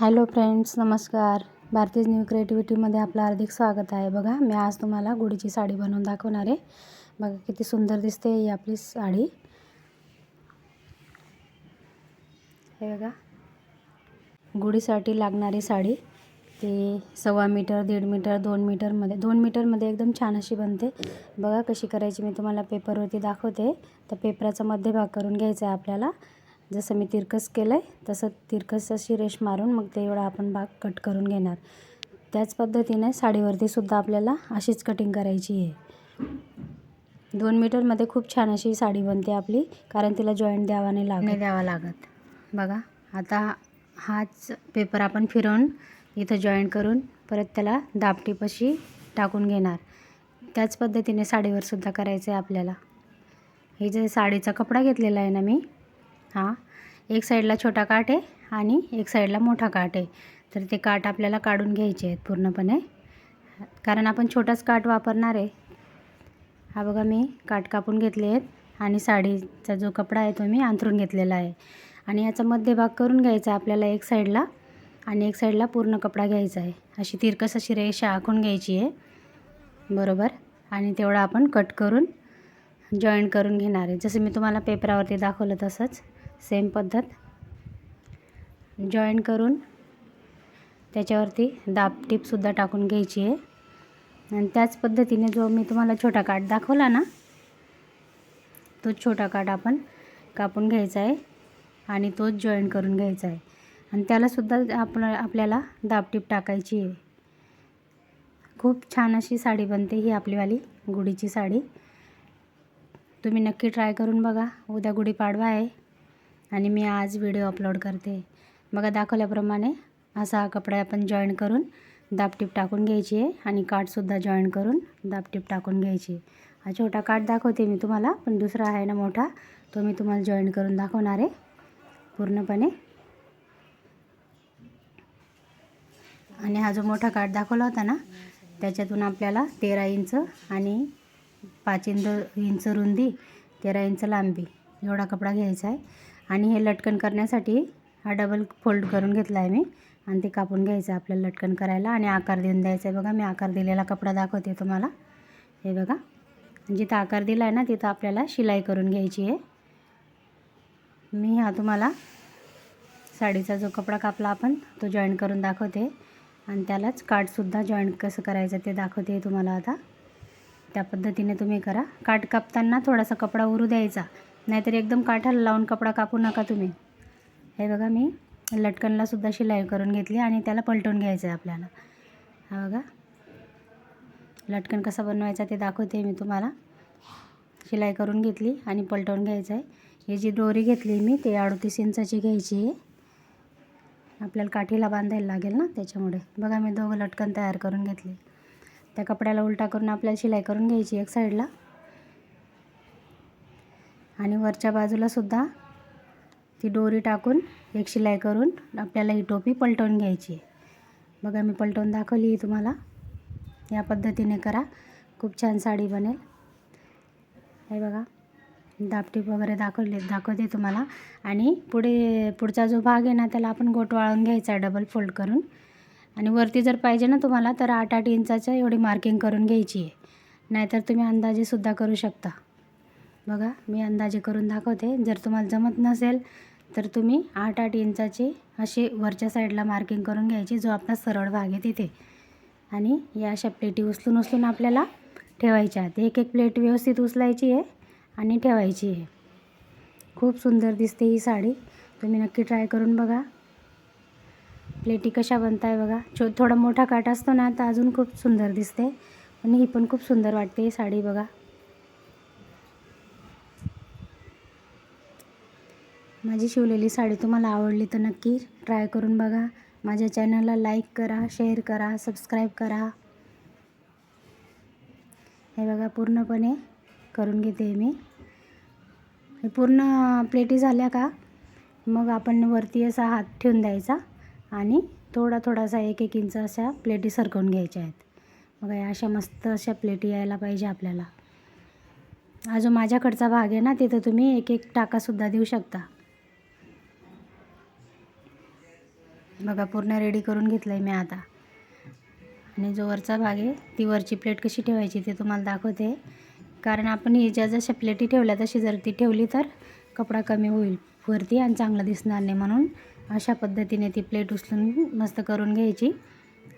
Hello friends नमस्कार. भारतीय new क्रिएटिव्हिटीमध्ये आपलं हार्दिक स्वागत आहे. बघा मी आज तुम्हाला गुढीची साडी बनवून दाखवणार आहे. बघा किती सुंदर दिसते ही आपली साडी. हे बघा. गुढीसाठी लागणारी साडी ती सव्वा मीटर दीड मीटर दोन मीटरमध्ये दोन मीटरमध्ये एकदम छान अशी बनते. बघा कशी करायची मी तुम्हाला पेपरवरती दाखवते. तर पेपराचा मध्यभाग करून घ्यायचा आहे आपल्याला. जसं मी तिरकस केलं आहे तसं तिरकस अशी रेश मारून मग ते एवढा आपण भाग कट करून घेणार. त्याच पद्धतीने साडीवरती सुद्धा आपल्याला अशीच कटिंग करायची आहे. दोन मीटरमध्ये खूप छान अशी साडी बनते आपली कारण तिला जॉईंट द्यावा नाही लागत. नाही द्यावा लागत. बघा आता हाच पेपर आपण फिरवून इथं जॉईंट करून परत त्याला दापटीपशी टाकून घेणार. त्याच पद्धतीने साडीवर सुद्धा करायचं आहे आपल्याला. हे जे साडीचा कपडा घेतलेला आहे ना मी हा. एक साईडला छोटा काठ आहे आणि एक साईडला मोठा काठ आहे. तर ते काठ आपल्याला काढून घ्यायचे आहेत पूर्णपणे. कारण आपण छोटाच काठ वापरणार आहे. हा बघा मी काठ कापून घेतले आहेत आणि साडीचा जो कपडा आहे तो मी अंथरून घेतलेला आहे. आणि याचा मध्यभाग करून घ्यायचा आपल्याला एक साईडला आणि एक साईडला पूर्ण कपडा घ्यायचा आहे. अशी तिरकस अशी रेषा आखून घ्यायची आहे. बरोबर? आणि तेवढा आपण कट करून जॉईंट करून घेणार आहे. जसं मी तुम्हाला पेपरावरती दाखवलं तसंच. सेम पद्धत. जॉईन करून त्याच्यावरती दाब टिपसुद्धा टाकून घ्यायची आहे. आणि त्याच पद्धतीने जो मी तुम्हाला छोटा काठ दाखवला ना तो छोटा काठ आपण कापून घ्यायचा आहे आणि तोच जॉईन करून घ्यायचा आहे. आणि त्यालासुद्धा आपण आपल्याला दाबटीप टाकायची आहे. खूप छान अशी साडी बनते ही आपलीवाली गुढीची साडी. तुम्ही नक्की ट्राय करून बघा. उद्या गुढीपाडवा आहे. आणि मी आज व्हिडिओ अपलोड करते. बघा दाखवल्याप्रमाणे असा हा कपडा आपण जॉईन करून दापटीप टाकून घ्यायची आहे आणि काठसुद्धा जॉईन करून दापटीप टाकून घ्यायची हा छोटा काठ दाखवते मी तुम्हाला पण दुसरा आहे ना मोठा तो मी तुम्हाला जॉईन करून दाखवणार आहे पूर्णपणे. आणि हा जो मोठा काठ दाखवला होता ना त्याच्यातून आपल्याला तेरा इंच आणि पाच इंच इंच रुंदी तेरा इंच लांबी एवढा कपडा घ्यायचा आहे. आणि हे लटकन करण्यासाठी हा डबल फोल्ड करून घेतला आहे मी. आणि ते कापून घ्यायचं आहे आपल्याला लटकन करायला. आणि आकार देऊन द्यायचा आहे बघा. मी आकार दिलेला कपडा दाखवते तुम्हाला. हे बघा. म्हणजे जिथं आकार दिला आहे ना तिथं आपल्याला शिलाई करून घ्यायची आहे. मी हा तुम्हाला साडीचा जो कपडा कापला आपण तो जॉईन करून दाखवते. आणि त्यालाच काठसुद्धा जॉईंट कसं करायचं ते दाखवते तुम्हाला आता. त्या पद्धतीने तुम्ही करा. काठ कापताना थोडासा कपडा उरू द्यायचा. नाहीतर एकदम काठाला लावून कपडा कापू नका तुम्ही. हे बघा मी लटकनलासुद्धा शिलाई करून घेतली आणि त्याला पलटून घ्यायचं आहे आपल्याला. हा बघा. लटकन कसा बनवायचा ते दाखवते मी तुम्हाला. शिलाई करून घेतली आणि पलटवून घ्यायचं आहे. ही जी दोरी घेतली मी ते अडतीस इंचाची घ्यायची आहे. आपल्याला काठीला बांधायला लागेल ना त्याच्यामुळे. बघा मी दोघं लटकन तयार करून घेतले. त्या कपड्याला उलटा करून आपल्याला शिलाई करून घ्यायची एक साईडला. आणि वरच्या बाजूला सुद्धा ती दोरी टाकून एक शिलाई करून आपल्याला ही टोपी पलटवून घ्यायची आहे. बघा मी पलटवून दाखवली तुम्हाला. या पद्धतीने करा. खूप छान साडी बनेल. हे बघा दापटीप वगैरे दाखवले दाखवते तुम्हाला. आणि पुढे पुढचा जो भाग आहे ना त्याला आपण गोट वाळून घ्यायचा आहे डबल फोल्ड करून. आणि वरती जर पाहिजे ना तुम्हाला तर आठ आठ इंचाच्या एवढी मार्किंग करून घ्यायची आहे. नाहीतर तुम्ही अंदाजेसुद्धा करू शकता. बघा मी अंदाजे करून दाखवते. जर तुम्हाला जमत नसेल तर तुम्ही आठ आठ इंचाची अशी वरच्या साईडला मार्किंग करून घ्यायची जो आपला सरळ भाग आहे तिथे. आणि या अशा प्लेटी उचलून उचलून आपल्याला ठेवायच्या आहेत. एक एक प्लेट व्यवस्थित उचलायची आहे आणि ठेवायची आहे. खूप सुंदर दिसते ही साडी. तुम्ही नक्की ट्राय करून बघा. प्लेटी कशा बनताय बघा. छो थोडा मोठा काट असतो ना तर अजून खूप सुंदर दिसते. आणि ही पण खूप सुंदर वाटते ही साडी बघा. माझी शिवलेली साडी तुम्हाला आवडली तर नक्की ट्राय करून बघा. माझ्या चॅनलला लाईक करा शेअर करा सबस्क्राईब करा. हे बघा पूर्णपणे करून घेते मी. हे पूर्ण प्लेटी झाल्या का? मग आपण वरती असा हात ठेवून द्यायचा आणि थोडा थोडासा एक एक इंच अशा प्लेटी सरकवून घ्यायच्या आहेत. मग या अशा मस्त अशा प्लेटी यायला पाहिजे आपल्याला. हा जो माझ्याकडचा भाग आहे ना तिथं तुम्ही एक एक टाकासुद्धा देऊ शकता. बघा पूर्ण रेडी करून घेतलं आहे मी आता. आणि जो वरचा भाग आहे ती वरची प्लेट कशी ठेवायची ते तुम्हाला दाखवते. कारण आपण ही ज्या जशा प्लेटी ठेवल्या तशी जर ती ठेवली तर कपडा कमी होईल वरती आणि चांगलं दिसणार नाही म्हणून अशा पद्धतीने ती प्लेट उचलून मस्त करून घ्यायची.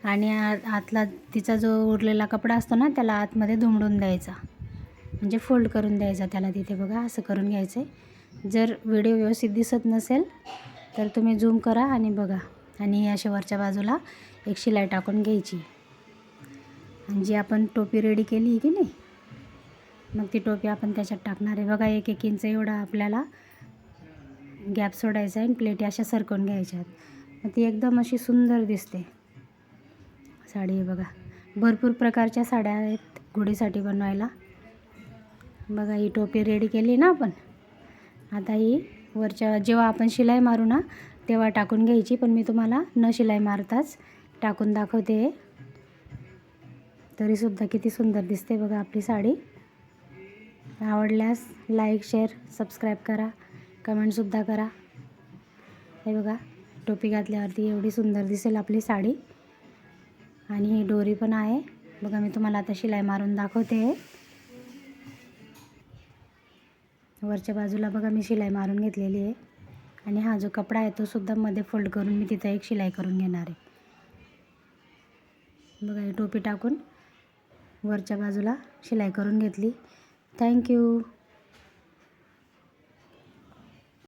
आणि आतला तिचा जो उरलेला कपडा असतो ना त्याला आतमध्ये दुमडून द्यायचा. म्हणजे फोल्ड करून द्यायचा त्याला तिथे बघा असं करून घ्यायचं आहे जर व्हिडिओ व्यवस्थित दिसत नसेल तर तुम्ही झूम करा आणि बघा. आणि अशा वरच्या बाजूला एक शिलाई टाकून घ्यायची. आणि जी आपण टोपी रेडी केली आहे की नाही मग ती टोपी आपण त्याच्यात टाकणार आहे? बघा एक एक इंच एवढा आपल्याला गॅप सोडायचा आहे आणि प्लेटी अशा सरकवून घ्यायच्या आहेत मग ती एकदम अशी सुंदर दिसते. साडी आहे बघा. भरपूर प्रकारच्या साड्या आहेत गुढीसाठी बनवायला. बघा ही टोपी रेडी केली ना आपण. आता ही वरच्या जेव्हा आपण शिलाई मारू ना तेव्हा टाकून घ्यायची पण मी तुम्हाला न शिलाई मारताच टाकून दाखवते. तरीसुद्धा किती सुंदर दिसते बघा आपली साडी. आवडल्यास लाईक शेअर सबस्क्राईब करा. कमेंटसुद्धा करा. हे बघा टोपी घातल्यावरती एवढी सुंदर दिसेल आपली साडी. आणि ही डोरी पण आहे. बघा मी तुम्हाला आता शिलाई मारून दाखवते. वरच्या बाजूला बघा मी शिलाई मारून घेतलेली आहे. आणि हा जो कपडा आहे तो सुद्धा मध्ये फोल्ड करून मी तिथं एक शिलाई करून घेणार आहे. बघा टोपी टाकून वरच्या बाजूला शिलाई करून घेतली. थँक्यू